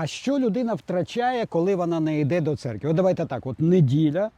А що людина втрачає, коли вона не йде до церкви? От давайте так: от неділя,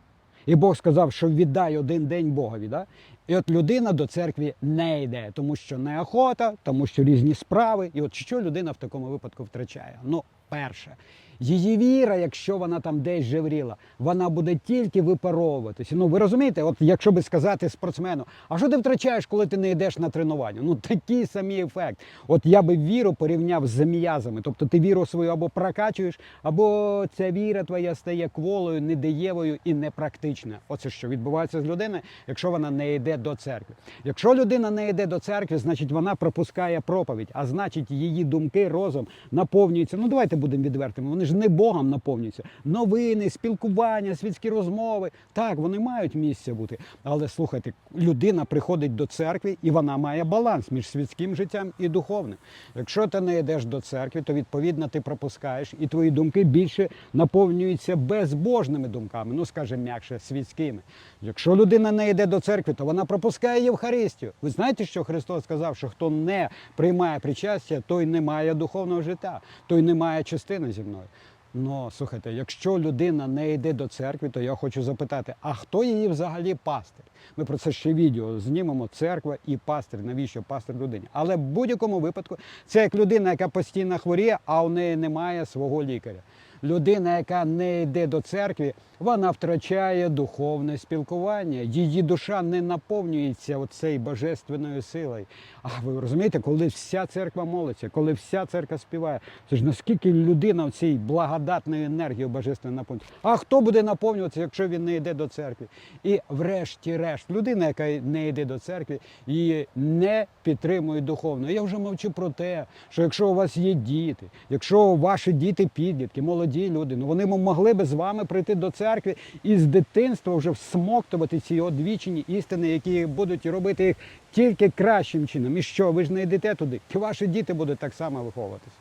і Бог сказав, що віддай один день Богові. Да? І от людина до церкви не йде, тому що неохота, тому що різні справи. І от що людина в такому випадку втрачає? Ну, перше, її віра, якщо вона там десь жевріла, вона буде тільки випаровуватися. Ну ви розумієте, от якщо би сказати спортсмену, а що ти втрачаєш, коли ти не йдеш на тренування? Ну такий самий ефект. От я би віру порівняв з м'язами. Тобто ти віру свою або прокачуєш, або ця віра твоя стає кволою, недієвою і непрактичною. Оце що відбувається з людиною, якщо вона не йде до церкви. Якщо людина не йде до церкви, значить вона пропускає проповідь, а значить її думки, розум наповнюються. Ну давайте будемо відвертими. Вони ж не Богом наповнюються. Новини, спілкування, світські розмови. Так, вони мають місце бути. Але слухайте, людина приходить до церкви і вона має баланс між світським життям і духовним. Якщо ти не йдеш до церкви, то відповідно ти пропускаєш, і твої думки більше наповнюються безбожними думками, ну скажімо, м'якше світськими. Якщо людина не йде до церкви, то вона пропускає Євхаристію. Ви знаєте, що Христос сказав, що хто не приймає причастя, той не має духовного життя, той не має частини зі мною. Ну, слухайте, якщо людина не йде до церкви, то я хочу запитати, а хто її взагалі пастир? Ми про це ще відео знімемо. Церква і пастир. Навіщо пастир людині? Але в будь-якому випадку це як людина, яка постійно хворіє, а у неї немає свого лікаря. Людина, яка не йде до церкви, вона втрачає духовне спілкування. Її душа не наповнюється оцею божественною силою. А ви розумієте, коли вся церква молиться, коли вся церква співає, це ж наскільки людина в цій благодатною енергією божественною наповнюється. А хто буде наповнюватися, якщо він не йде до церкви? І врешті-решт, людина, яка не йде до церкви, її не підтримує духовно. Я вже мовчу про те, що якщо у вас є діти, якщо ваші діти підлітки, молоді люди, ну вони могли би з вами прийти до церкви і з дитинства вже всмоктувати ці одвічені істини, які будуть робити їх тільки кращим чином. І що, ви ж не йдете туди? І ваші діти будуть так само виховуватися.